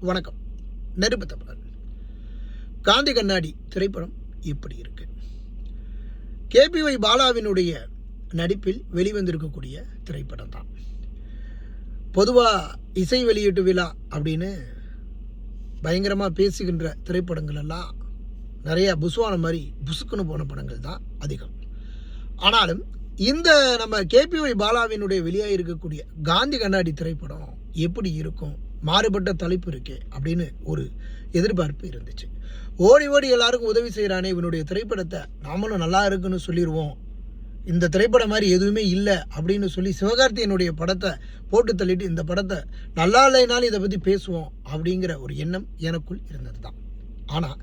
வணக்கம். நெருப்பு தமிழர்கள் காந்தி கண்ணாடி திரைப்படம் எப்படி இருக்கு. கேபிஒய் பாலாவினுடைய நடிப்பில் வெளிவந்திருக்கக்கூடிய திரைப்படம் தான். பொதுவாக இசை வெளியீட்டு விழா அப்படின்னு பயங்கரமாக பேசுகின்ற திரைப்படங்கள் எல்லாம் நிறைய புசுவான மாதிரி புசுக்குன்னு போன படங்கள் தான் அதிகம். ஆனாலும் இந்த நம்ம கேபிஒய் பாலாவினுடைய வெளியாக இருக்கக்கூடிய காந்தி கண்ணாடி திரைப்படம் எப்படி இருக்கும்? மாறுபட்ட தலைப்பு இருக்கே அப்படின்னு ஒரு எதிர்பார்ப்பு இருந்துச்சு. ஓடி ஓடி எல்லாருக்கும் உதவி செய்கிறானே இவனுடைய திரைப்படத்தை. நாமளும் நல்லா இருக்குன்னு சொல்லிடுவோம் இந்த திரைப்படம் மாதிரி எதுவுமே இல்லை அப்படின்னு சொல்லி சிவகார்த்தியனுடைய படத்தை போட்டு தள்ளிட்டு இந்த படத்தை நல்லா இல்லைனாலும் இதை பற்றி பேசுவோம் அப்படிங்கிற ஒரு எண்ணம் எனக்குள் இருந்தது தான் ஆனால்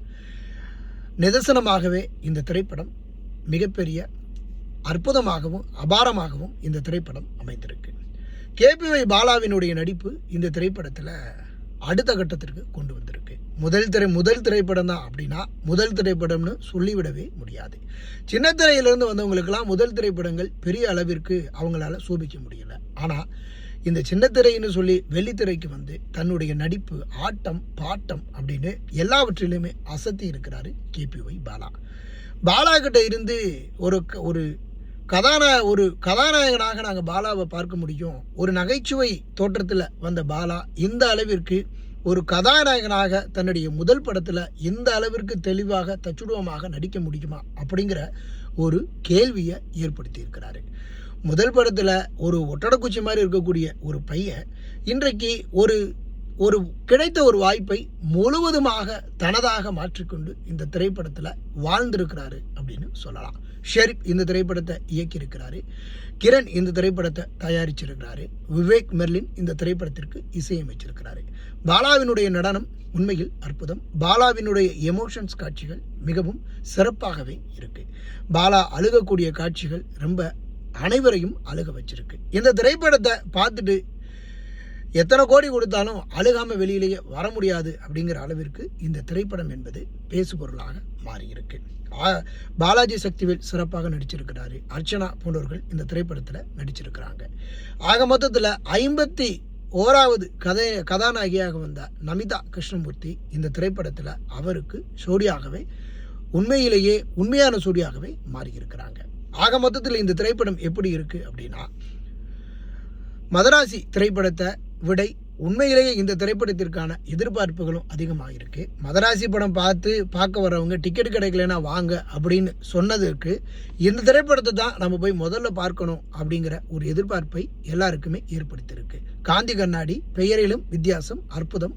நிதர்சனமாகவே இந்த திரைப்படம் மிகப்பெரிய அற்புதமாகவும் அபாரமாகவும் இந்த திரைப்படம் அமைந்திருக்கு. கேபிஒய் பாலாவினுடைய நடிப்பு இந்த திரைப்படத்தில் அடுத்த கட்டத்திற்கு கொண்டு வந்திருக்கு. முதல் திரை முதல் திரைப்படம் தான் அப்படின்னா முதல் திரைப்படம்னு சொல்லிவிடவே முடியாது. சின்ன திரையிலிருந்து வந்தவங்களுக்கெல்லாம் முதல் திரைப்படங்கள் பெரிய அளவிற்கு அவங்களால சோபிக்க முடியல. ஆனால் இந்த சின்ன திரைன்னு சொல்லி வெள்ளித்திரைக்கு வந்து தன்னுடைய நடிப்பு ஆட்டம் பாட்டம் அப்படின்னு எல்லாவற்றிலுமே அசத்தி இருக்கிறாரு கேபிஒய் பாலா. பாலா கிட்ட இருந்து ஒரு க- ஒரு கதாநாய ஒரு கதாநாயகனாக நாங்கள் பாலாவை பார்க்க முடியும். ஒரு நகைச்சுவை தோற்றத்தில் வந்த பாலா இந்த அளவிற்கு ஒரு கதாநாயகனாக தன்னுடைய முதல் படத்தில் இந்த அளவிற்கு தெளிவாக தச்சுடுவமாக நடிக்க முடியுமா அப்படிங்கிற ஒரு கேள்வியை ஏற்படுத்தியிருக்கிறாரு. முதல் படத்தில் ஒரு ஒட்டடக்குச்சி மாதிரி இருக்கக்கூடிய ஒரு பையன் இன்றைக்கு ஒரு ஒரு கிடைத்த ஒரு வாய்ப்பை முழுவதுமாக தனதாக மாற்றிக்கொண்டு இந்த திரைப்படத்தில் வாழ்ந்திருக்கிறாரு அப்படின்னு சொல்லலாம். ஷெரீப் இந்த திரைப்படத்தை இயக்கியிருக்கிறாரு. கிரண் இந்த திரைப்படத்தை தயாரிச்சிருக்கிறாரு. விவேக் மெர்லின் இந்த திரைப்படத்திற்கு இசையமைச்சிருக்கிறாரு. பாலாவினுடைய நடனம் உண்மையில் அற்புதம். பாலாவினுடைய எமோஷன்ஸ் காட்சிகள் மிகவும் சிறப்பாகவே இருக்கு. பாலா அழுகக்கூடிய காட்சிகள் ரொம்ப அனைவரையும் அழுக வச்சிருக்கு. இந்த திரைப்படத்தை பார்த்துட்டு எத்தனை கோடி கொடுத்தாலும் அழுகாமல் வெளியிலேயே வர முடியாது அப்படிங்கிற அளவிற்கு இந்த திரைப்படம் என்பது பேசுபொருளாக மாறியிருக்கு. பாலாஜி சக்திவேல் சிறப்பாக நடிச்சிருக்கிறாரு. அர்ச்சனா போன்றவர்கள் இந்த திரைப்படத்தில் நடிச்சிருக்கிறாங்க. ஆக மொத்தத்தில் ஐம்பத்தி ஓராவது கதை கதாநாயகியாக வந்த நமிதா கிருஷ்ணமூர்த்தி இந்த திரைப்படத்தில் அவருக்கு சோடியாகவே உண்மையிலேயே உண்மையான சோடியாகவே மாறியிருக்கிறாங்க. ஆக மொத்தத்தில் இந்த திரைப்படம் எப்படி இருக்கு அப்படின்னா மதராசி திரைப்படத்தை விடை. உண்மையிலேயே இந்த திரைப்படத்திற்கான எதிர்பார்ப்புகளும் அதிகமாக இருக்கு மதராசி படம் பார்த்து பார்க்க வரவங்க டிக்கெட் கிடைக்கலனா வாங்க அப்படின்னு சொன்னதற்கு இந்த திரைப்படத்தை தான் நம்ம போய் முதல்ல பார்க்கணும் அப்படிங்கிற ஒரு எதிர்பார்ப்பை எல்லாருக்குமே ஏற்படுத்தியிருக்கு. காந்தி கண்ணாடி பெயரிலும் வித்தியாசம் அற்புதம்.